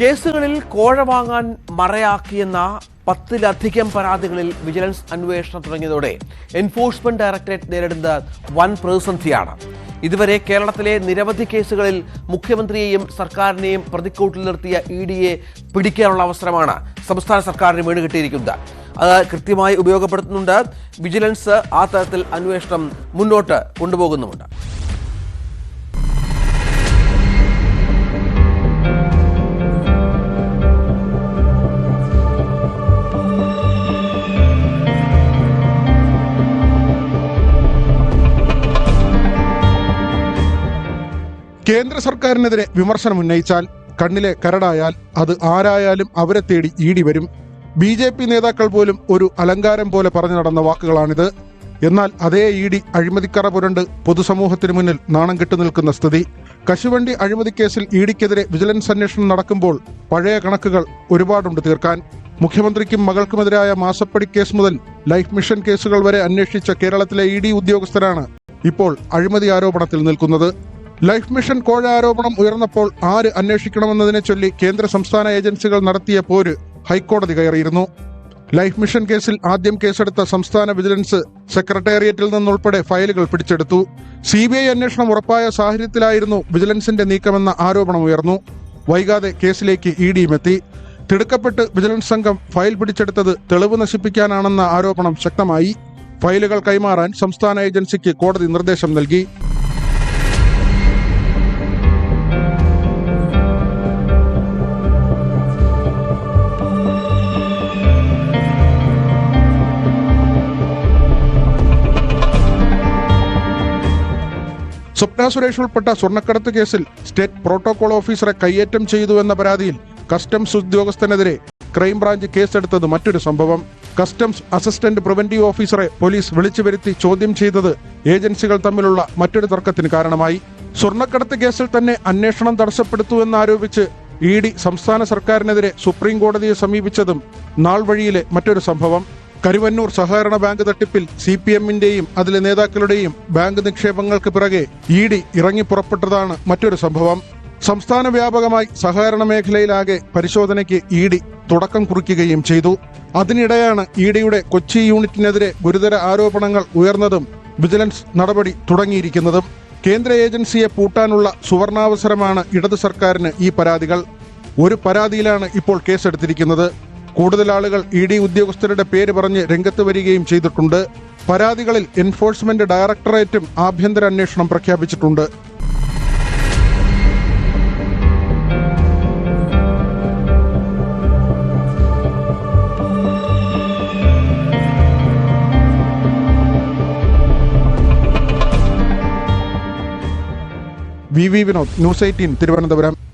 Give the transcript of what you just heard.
കേസുകളിൽ കോഴ വാങ്ങാൻ മറയാക്കിയെന്ന പത്തിലധികം പരാതികളിൽ വിജിലൻസ് അന്വേഷണം തുടങ്ങിയതോടെ എൻഫോഴ്സ്മെന്റ് ഡയറക്ടറേറ്റ് നേരിടുന്ന വൻ പ്രതിസന്ധിയാണ്. ഇതുവരെ കേരളത്തിലെ നിരവധി കേസുകളിൽ മുഖ്യമന്ത്രിയെയും സർക്കാരിനെയും പ്രതിക്കൂട്ടിൽ നിർത്തിയ ഇ ഡിയെ പിടിക്കാനുള്ള അവസരമാണ് സംസ്ഥാന സർക്കാരിന് വീണ് കിട്ടിയിരിക്കുന്നത് അത് കൃത്യമായി ഉപയോഗപ്പെടുത്തുന്നുണ്ട്. വിജിലൻസ് ആ തരത്തിൽ അന്വേഷണം മുന്നോട്ട് കൊണ്ടുപോകുന്നുമുണ്ട്. കേന്ദ്ര സർക്കാരിനെതിരെ വിമർശനം ഉന്നയിച്ചാൽ കണ്ണിലെ കരടായാൽ അത് ആരായാലും അവരെ തേടി ഈടി വരും. ബി ജെ പി നേതാക്കൾ പോലും ഒരു അലങ്കാരം പോലെ പറഞ്ഞു നടന്ന വാക്കുകളാണിത്. എന്നാൽ അതേ ഇഡി അഴിമതിക്കറ പുരണ്ട് പൊതുസമൂഹത്തിന് മുന്നിൽ നാണം കെട്ടു നിൽക്കുന്ന സ്ഥിതി. കശുവണ്ടി അഴിമതി കേസിൽ ഇഡിക്കെതിരെ വിജിലൻസ് അന്വേഷണം നടക്കുമ്പോൾ പഴയ കണക്കുകൾ ഒരുപാടുണ്ട് തീർക്കാൻ. മുഖ്യമന്ത്രിക്കും മകൾക്കുമെതിരായ മാസപ്പടി കേസ് മുതൽ ലൈഫ് മിഷൻ കേസുകൾ വരെ അന്വേഷിച്ച കേരളത്തിലെ ഇ ഉദ്യോഗസ്ഥരാണ് ഇപ്പോൾ അഴിമതി ആരോപണത്തിൽ നിൽക്കുന്നത്. ലൈഫ് മിഷൻ കോഴ ആരോപണം ഉയർന്നപ്പോൾ ആര് അന്വേഷിക്കണമെന്നതിനെ ചൊല്ലി കേന്ദ്ര സംസ്ഥാന ഏജൻസികൾ നടത്തിയ പോര് ഹൈക്കോടതി കയറിയിരുന്നു. ലൈഫ് മിഷൻ കേസിൽ ആദ്യം കേസെടുത്ത സംസ്ഥാന വിജിലൻസ് സെക്രട്ടേറിയറ്റിൽ നിന്നുൾപ്പെടെ ഫയലുകൾ പിടിച്ചെടുത്തു. സി ബി ഐ അന്വേഷണം ഉറപ്പായ സാഹചര്യത്തിലായിരുന്നു വിജിലൻസിന്റെ നീക്കമെന്ന ആരോപണം ഉയർന്നു. വൈകാതെ കേസിലേക്ക് ഇ ഡിയും എത്തി. തിടുക്കപ്പെട്ട് വിജിലൻസ് സംഘം ഫയൽ പിടിച്ചെടുത്തത് തെളിവ് നശിപ്പിക്കാനാണെന്ന ആരോപണം ശക്തമായി. ഫയലുകൾ കൈമാറാൻ സംസ്ഥാന ഏജൻസിക്ക് കോടതി നിർദ്ദേശം നൽകി. സ്വപ്ന സുരേഷ് ഉൾപ്പെട്ട സ്വർണക്കടത്ത് കേസിൽ സ്റ്റേറ്റ് പ്രോട്ടോകോൾ ഓഫീസറെ കയ്യേറ്റം ചെയ്തു എന്ന പരാതിയിൽ കസ്റ്റംസ് ഉദ്യോഗസ്ഥനെതിരെ ക്രൈംബ്രാഞ്ച് കേസെടുത്തത് മറ്റൊരു സംഭവം. കസ്റ്റംസ് അസിസ്റ്റന്റ് പ്രിവന്റീവ് ഓഫീസറെ പോലീസ് വിളിച്ചു വരുത്തി ചോദ്യം ചെയ്തത് ഏജൻസികൾ തമ്മിലുള്ള മറ്റൊരു തർക്കത്തിന് കാരണമായി. സ്വർണക്കടത്ത് കേസിൽ തന്നെ അന്വേഷണം തടസ്സപ്പെടുത്തുവെന്നാരോപിച്ച് ഇ ഡി സംസ്ഥാന സർക്കാരിനെതിരെ സുപ്രീം കോടതിയെ സമീപിച്ചതും നാൾ വഴിയിലെ മറ്റൊരു സംഭവം. കരുവന്നൂർ സഹകരണ ബാങ്ക് തട്ടിപ്പിൽ സി പി എമ്മിന്റെയും അതിലെ നേതാക്കളുടെയും ബാങ്ക് നിക്ഷേപങ്ങൾക്ക് പിറകെ ഇ ഡി ഇറങ്ങി പുറപ്പെട്ടതാണ് മറ്റൊരു സംഭവം. സംസ്ഥാന വ്യാപകമായി സഹകരണ മേഖലയിലാകെ പരിശോധനയ്ക്ക് ഇ ഡി തുടക്കം കുറിക്കുകയും ചെയ്തു. അതിനിടെയാണ് ഇ ഡിയുടെ കൊച്ചി യൂണിറ്റിനെതിരെ ഗുരുതര ആരോപണങ്ങൾ ഉയർന്നതും വിജിലൻസ് നടപടി തുടങ്ങിയിരിക്കുന്നതും. കേന്ദ്ര ഏജൻസിയെ പൂട്ടാനുള്ള സുവർണാവസരമാണ് ഇടതു സർക്കാരിന് ഈ പരാതികൾ. ഒരു പരാതിയിലാണ് ഇപ്പോൾ കേസെടുത്തിരിക്കുന്നത്. കൂടുതൽ ആളുകൾ ഇ ഡി ഉദ്യോഗസ്ഥരുടെ പേര് പറഞ്ഞ് രംഗത്ത് വരികയും ചെയ്തിട്ടുണ്ട്. പരാതികളിൽ എൻഫോഴ്സ്മെന്റ് ഡയറക്ടറേറ്റും ആഭ്യന്തര അന്വേഷണം പ്രഖ്യാപിച്ചിട്ടുണ്ട്. V V Vinod news eighteen Thiruvananthapuram.